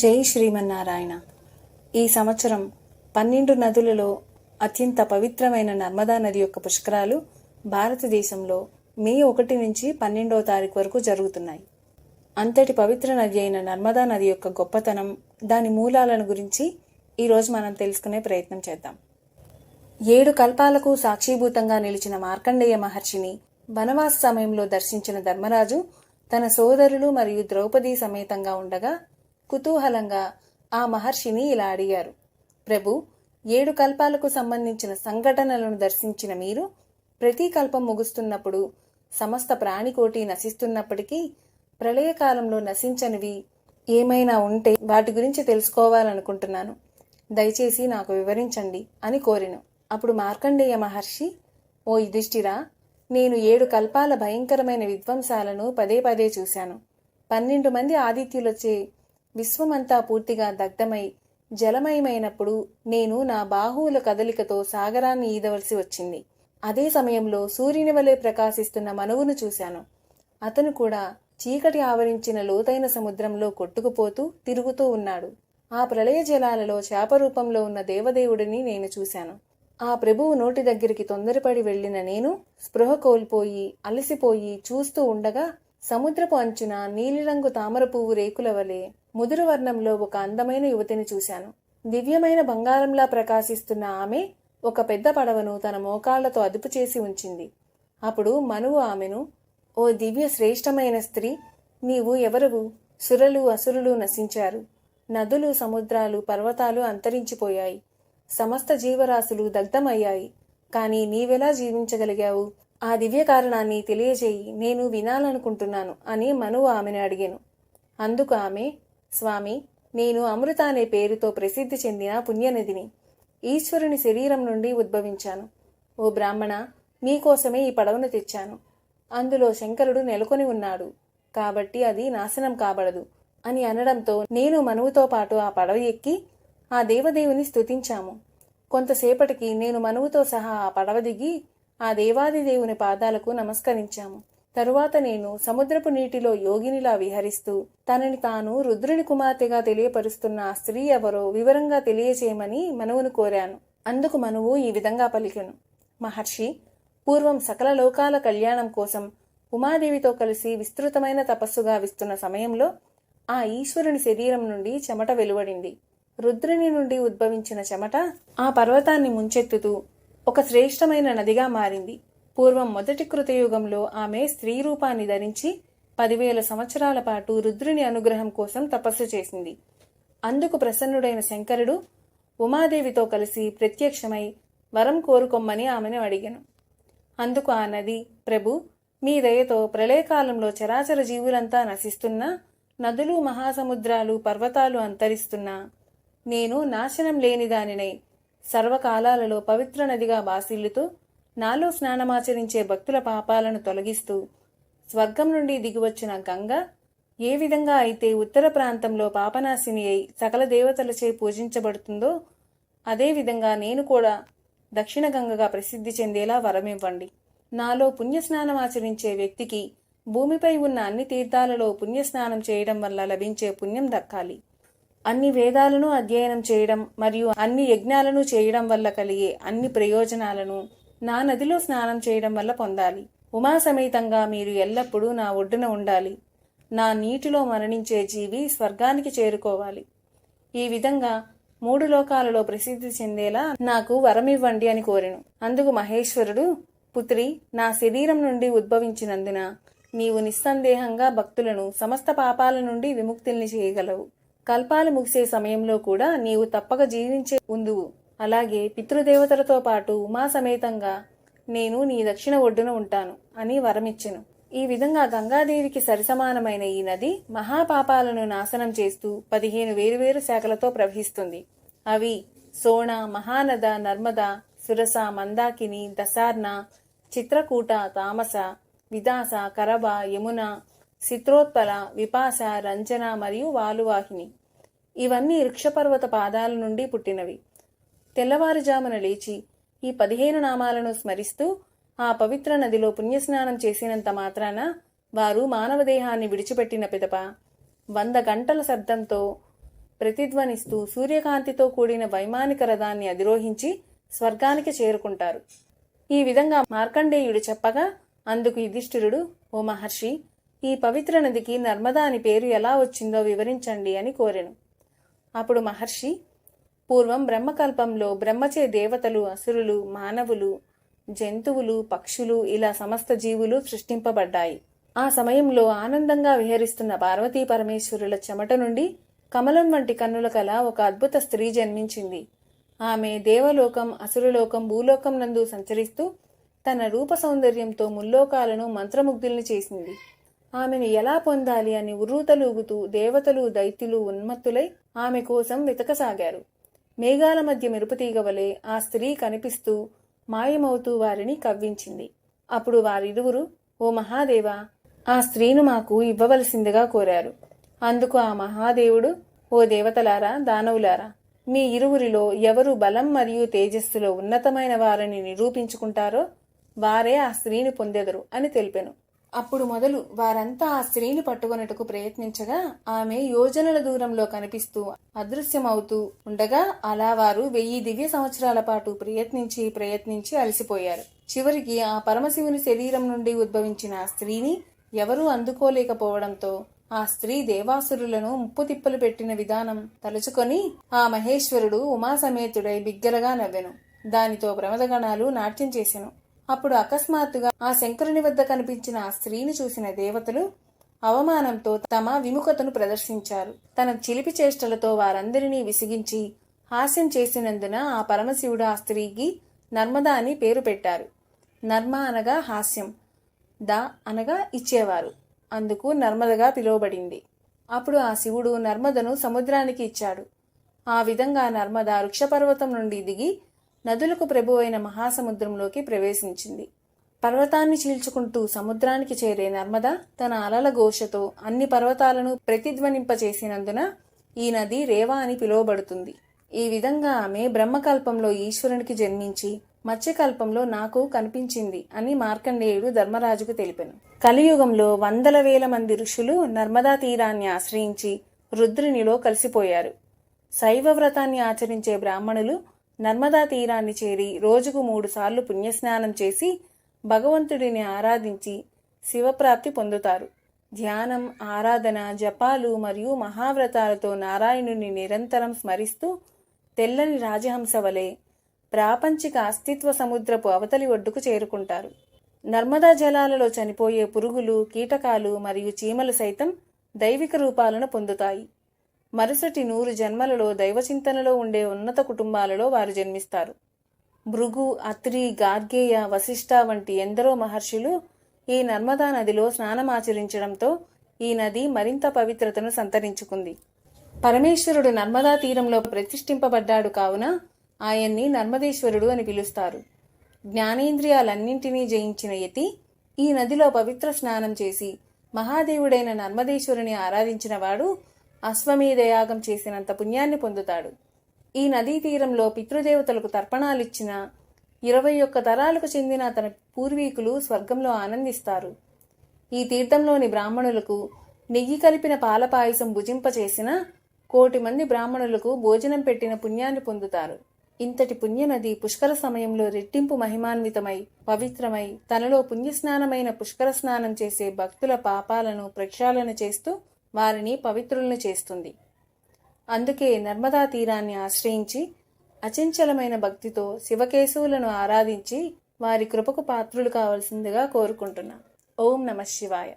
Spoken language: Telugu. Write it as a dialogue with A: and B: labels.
A: జై శ్రీమన్నారాయణ. ఈ సంవత్సరం పన్నెండు నదులలో అత్యంత పవిత్రమైన నర్మదా నది యొక్క పుష్కరాలు భారతదేశంలో మే ఒకటి నుంచి పన్నెండవ తారీఖు వరకు జరుగుతున్నాయి. అంతటి పవిత్ర నది అయిన నర్మదా నది యొక్క గొప్పతనం దాని మూలాలను గురించి ఈరోజు మనం తెలుసుకునే ప్రయత్నం చేద్దాం. ఏడు కల్పాలకు సాక్షిభూతంగా నిలిచిన మార్కండేయ మహర్షిని వనవాస సమయంలో దర్శించిన ధర్మరాజు తన సోదరులు మరియు ద్రౌపది సమేతంగా ఉండగా కుతూహలంగా ఆ మహర్షిని ఇలా అడిగారు. ప్రభు ఏడు కల్పాలకు సంబంధించిన సంఘటనలను దర్శించిన మీరు ప్రతి కల్పం ముగుస్తున్నప్పుడు సమస్త ప్రాణికోటి నశిస్తున్నప్పటికీ ప్రళయకాలంలో నశించనివి ఏమైనా ఉంటే వాటి గురించి తెలుసుకోవాలనుకుంటున్నాను. దయచేసి నాకు వివరించండి అని కోరెను. అప్పుడు మార్కండేయ మహర్షి ఓ యుధిష్ఠిరా నేను ఏడు కల్పాల భయంకరమైన విధ్వంసాలను పదే పదే చూశాను. పన్నెండు మంది ఆదిత్యులచే విశ్వమంతా పూర్తిగా దగ్ధమై జలమయమైనప్పుడు నేను నా బాహువుల కదలికతో సాగరాన్ని ఈదవలసి వచ్చింది. అదే సమయంలో సూర్యుని వలె ప్రకాశిస్తున్న మనువును చూశాను. అతను కూడా చీకటి ఆవరించిన లోతైన సముద్రంలో కొట్టుకుపోతూ తిరుగుతూ ఉన్నాడు. ఆ ప్రళయ జలాలలో చేప రూపంలో ఉన్న దేవదేవుడిని నేను చూశాను. ఆ ప్రభువు నోటి దగ్గరికి తొందరపడి వెళ్ళిన నేను స్పృహ కోల్పోయి అలసిపోయి చూస్తూ ఉండగా సముద్రపు అంచున నీలిరంగు తామర పువ్వు రేకుల వలె ముదురు వర్ణంలో ఒక అందమైన యువతిని చూశాను. దివ్యమైన బంగారంలా ప్రకాశిస్తున్న ఆమె ఒక పెద్ద పడవను తన మోకాళ్ళతో అదుపు చేసి ఉంచింది. అప్పుడు మనువు ఆమెను ఓ దివ్య శ్రేష్టమైన స్త్రీ నీవు ఎవరవు? సురలు అసురులు నశించారు. నదులు సముద్రాలు పర్వతాలు అంతరించిపోయాయి. సమస్త జీవరాశులు దగ్ధమయ్యాయి. కానీ నీవెలా జీవించగలిగావు? ఆ దివ్య కారణాన్ని తెలియజేయి నేను వినాలనుకుంటున్నాను అని మనువు ఆమెను అడిగాను. అందుకు ఆమె స్వామి నేను అమృత అనే పేరుతో ప్రసిద్ధి చెందిన పుణ్యనదిని ఈశ్వరుని శరీరం నుండి ఉద్భవించాను. ఓ బ్రాహ్మణ మీకోసమే ఈ పడవను తెచ్చాను. అందులో శంకరుడు నెలకొని ఉన్నాడు. కాబట్టి అది నాశనం కాబడదు అని అనడంతో నేను మనువుతో పాటు ఆ పడవ ఎక్కి ఆ దేవదేవుని స్థుతించాము కొంతసేపటికి నేను మనువుతో సహా ఆ పడవ దిగి ఆ దేవాది దేవుని పాదాలకు నమస్కరించాము. తరువాత నేను సముద్రపు నీటిలో యోగినిలా విహరిస్తూ తనని తాను రుద్రుని కుమార్తెగా తెలియపరుస్తున్న ఆ స్త్రీ ఎవరో వివరంగా తెలియచేయమని మనువును కోరాను. అందుకు మనువు ఈ విధంగా పలికెను. మహర్షి పూర్వం సకల లోకాల కళ్యాణం కోసం ఉమాదేవితో కలిసి విస్తృతమైన తపస్సుగా విస్తున్న సమయంలో ఆ ఈశ్వరుని శరీరం నుండి చెమట వెలువడింది. రుద్రుని నుండి ఉద్భవించిన చెమట ఆ పర్వతాన్ని ముంచెత్తుతూ ఒక శ్రేష్టమైన నదిగా మారింది. పూర్వం మొదటి కృతయుగంలో ఆమె స్త్రీ రూపాన్ని ధరించి పదివేల సంవత్సరాల పాటు రుద్రుని అనుగ్రహం కోసం తపస్సు చేసింది. అందుకు ప్రసన్నుడైన శంకరుడు ఉమాదేవితో కలిసి ప్రత్యక్షమై వరం కోరుకొమ్మని ఆమెను అడిగాను. అందుకు ఆ నది ప్రభు మీ దయతో ప్రళయకాలంలో చరాచర జీవులంతా నశిస్తున్నా నదులు మహాసముద్రాలు పర్వతాలు అంతరిస్తున్నా నేను నాశనం లేని దానినై సర్వకాలాలలో పవిత్ర నదిగా బాసిల్లుతూ నాలో స్నానమాచరించే భక్తుల పాపాలను తొలగిస్తూ స్వర్గం నుండి దిగివచ్చిన గంగ ఏ విధంగా అయితే ఉత్తర ప్రాంతంలో పాపనాశిని అయి సకల దేవతలచే పూజించబడుతుందో అదేవిధంగా నేను కూడా దక్షిణ గంగగా ప్రసిద్ధి చెందేలా వరమివ్వండి. నాలో పుణ్యస్నానం ఆచరించే వ్యక్తికి భూమిపై ఉన్న అన్ని తీర్థాలలో పుణ్యస్నానం చేయడం వల్ల లభించే పుణ్యం దక్కాలి. అన్ని వేదాలను అధ్యయనం చేయడం మరియు అన్ని యజ్ఞాలను చేయడం వల్ల కలిగే అన్ని ప్రయోజనాలను నా నదిలో స్నానం చేయడం వల్ల పొందాలి. ఉమా సమేతంగా మీరు ఎల్లప్పుడూ నా ఒడ్డున ఉండాలి. నా నీటిలో మరణించే జీవి స్వర్గానికి చేరుకోవాలి. ఈ విధంగా మూడు లోకాలలో ప్రసిద్ధి చెందేలా నాకు వరమివ్వండి అని కోరెను. అందుకు మహేశ్వరుడు పుత్రి నా శరీరం నుండి ఉద్భవించినందున నీవు నిస్సందేహంగా భక్తులను సమస్త పాపాల నుండి విముక్తుల్ని చేయగలవు. కల్పాలు ముగిసే సమయంలో కూడా నీవు తప్పక జీవించే ఉందువు. అలాగే పితృదేవతలతో పాటు ఉమా సమేతంగా నేను నీ దక్షిణ ఒడ్డున ఉంటాను అని వరమిచ్చెను. ఈ విధంగా గంగాదేవికి సరిసమానమైన ఈ నది మహాపాపాలను నాశనం చేస్తూ పదిహేను వేరువేరు శాఖలతో ప్రవహిస్తుంది. అవి సోణ మహానద నర్మద సురస మందాకిని దశార్ణ చిత్రకూట తామస విదాస కరబ యమున చిత్రోత్పల విపాస రంజన మరియు వాలువాహిని. ఇవన్నీ వృక్షపర్వత పాదాల నుండి పుట్టినవి. తెల్లవారుజామున లేచి ఈ పదిహేను నామాలను స్మరిస్తూ ఆ పవిత్ర నదిలో పుణ్యస్నానం చేసినంత మాత్రాన వారు మానవ దేహాన్ని విడిచిపెట్టిన పిదప. వంద గంటల శబ్దంతో ప్రతిధ్వనిస్తూ సూర్యకాంతితో కూడిన వైమానిక రథాన్ని అధిరోహించి స్వర్గానికి చేరుకుంటారు. ఈ విధంగా మార్కండేయుడు చెప్పగా అందుకు యుధిష్ఠిరుడు ఓ మహర్షి ఈ పవిత్ర నదికి నర్మదా అని పేరు ఎలా వచ్చిందో వివరించండి అని కోరెను. అప్పుడు మహర్షి పూర్వం బ్రహ్మకల్పంలో బ్రహ్మచే దేవతలు అసురులు మానవులు జంతువులు పక్షులు ఇలా సమస్త జీవులు సృష్టింపబడ్డాయి. ఆ సమయంలో ఆనందంగా విహరిస్తున్న పార్వతీ పరమేశ్వరుల చెమట నుండి కమలం వంటి కన్నుల కల ఒక అద్భుత స్త్రీ జన్మించింది. ఆమె దేవలోకం అసురలోకం భూలోకం నందు సంచరిస్తూ తన రూప సౌందర్యంతో ముల్లోకాలను మంత్రముగ్ధుల్ని చేసింది. ఆమెను ఎలా పొందాలి అని ఉర్రూతలూగుతూ దేవతలు దైత్యులు ఉన్మత్తులై ఆమె కోసం వెతకసాగారు. మేఘాల మధ్య మెరుపుతీగవలే ఆ స్త్రీ కనిపిస్తూ మాయమవుతూ వారిని కవ్వించింది. అప్పుడు వారిరువురు ఓ మహాదేవా ఆ స్త్రీను మాకు ఇవ్వవలసిందిగా కోరారు. అందుకు ఆ మహాదేవుడు ఓ దేవతలారా దానవులారా మీ ఇరువురిలో ఎవరు బలం మరియు తేజస్సులో ఉన్నతమైన వారని నిరూపించుకుంటారో వారే ఆ స్త్రీని పొందెదరు అని తెలిపెను. అప్పుడు మొదలు వారంతా ఆ స్త్రీని పట్టుకొనుటకు ప్రయత్నించగా ఆమె యోజనల దూరంలో కనిపిస్తూ అదృశ్యమవుతూ ఉండగా అలా వారు వెయ్యి దివ్య సంవత్సరాల పాటు ప్రయత్నించి ప్రయత్నించి అలసిపోయారు. చివరికి ఆ పరమశివుని శరీరం నుండి ఉద్భవించిన ఆ స్త్రీని ఎవరూ అందుకోలేకపోవడంతో ఆ స్త్రీ దేవాసురులను ముప్పు తిప్పలు పెట్టిన విధానం తలుచుకొని ఆ మహేశ్వరుడు ఉమాసమేతుడై బిగ్గరగా నవ్వెను. దానితో ప్రమదగణాలు నాట్యం చేసెను. అప్పుడు అకస్మాత్తుగా ఆ శంకరుని వద్ద కనిపించిన ఆ స్త్రీని చూసిన దేవతలు అవమానంతో తమ విముఖతను ప్రదర్శించారు. తన చిలిపి చేష్టలతో వారందరినీ విసిగించి హాస్యం చేసినందున ఆ పరమశివుడు ఆ స్త్రీకి నర్మదా అని పేరు పెట్టారు. నర్మ అనగా హాస్యం ద అనగా ఇచ్చేవారు. అందుకు నర్మదగా పిలువబడింది. అప్పుడు ఆ శివుడు నర్మదను సముద్రానికి ఇచ్చాడు. ఆ విధంగా నర్మద వృక్షపర్వతం నుండి దిగి నదులకు ప్రభువైన మహాసముద్రంలోకి ప్రవేశించింది. పర్వతాన్ని చీల్చుకుంటూ సముద్రానికి చేరే నర్మద తన అలల ఘోషతో అన్ని పర్వతాలను ప్రతిధ్వనింపచేసినందున ఈ నది రేవా అని పిలువబడుతుంది. ఈ విధంగా ఆమె బ్రహ్మకల్పంలో ఈశ్వరునికి జన్మించి మత్స్యకల్పంలో నాకు కనిపించింది అని మార్కండేయుడు ధర్మరాజుకు తెలిపెను. కలియుగంలో వందల వేల మంది ఋషులు నర్మదా తీరాన్ని ఆశ్రయించి రుద్రునిలో కలిసిపోయారు. శైవ వ్రతాన్ని ఆచరించే బ్రాహ్మణులు నర్మదా తీరాన్ని చేరి రోజుకు మూడుసార్లు పుణ్యస్నానం చేసి భగవంతుడిని ఆరాధించి శివప్రాప్తి పొందుతారు. ధ్యానం ఆరాధన జపాలు మరియు మహావ్రతాలతో నారాయణుని నిరంతరం స్మరిస్తూ తెల్లని రాజహంస వలె ప్రాపంచిక అస్తిత్వ సముద్రపు అవతలి ఒడ్డుకు చేరుకుంటారు. నర్మదా జలాలలో చనిపోయే పురుగులు కీటకాలు మరియు చీమలు సైతం దైవిక రూపాలను పొందుతాయి. మరుసటి నూరు జన్మలలో దైవచింతనలో ఉండే ఉన్నత కుటుంబాలలో వారు జన్మిస్తారు. భృగు అత్రి గార్గేయ వశిష్ఠ వంటి ఎందరో మహర్షులు ఈ నర్మదా నదిలో స్నానమాచరించడంతో ఈ నది మరింత పవిత్రతను సంతరించుకుంది. పరమేశ్వరుడు నర్మదా తీరంలో ప్రతిష్ఠింపబడ్డాడు కావున ఆయన్ని నర్మదేశ్వరుడు అని పిలుస్తారు. జ్ఞానేంద్రియాలన్నింటినీ జయించిన యతి ఈ నదిలో పవిత్ర స్నానం చేసి మహాదేవుడైన నర్మదేశ్వరుని ఆరాధించిన అశ్వమేధయాగం చేసినంత పుణ్యాన్ని పొందుతాడు. ఈ నదీ తీరంలో పితృదేవతలకు తర్పణాలిచ్చిన ఇరవై ఒక్క తరాలకు చెందిన తన పూర్వీకులు స్వర్గంలో ఆనందిస్తారు. ఈ తీర్థంలోని బ్రాహ్మణులకు నెయ్యి కలిపిన పాల పాయసం భుజింపచేసిన కోటి మంది బ్రాహ్మణులకు భోజనం పెట్టిన పుణ్యాన్ని పొందుతారు. ఇంతటి పుణ్యనది పుష్కర సమయంలో రెట్టింపు మహిమాన్వితమై పవిత్రమై తనలో పుణ్యస్నానమైన పుష్కర స్నానం చేసే భక్తుల పాపాలను ప్రక్షాళన చేస్తూ వారిని పవిత్రులను చేస్తుంది. అందుకే నర్మదా తీరాన్ని ఆశ్రయించి అచంచలమైన భక్తితో శివకేశవులను ఆరాధించి వారి కృపకు పాత్రులు కావలసిందిగా కోరుకుంటున్నా. ఓం నమ శివాయ.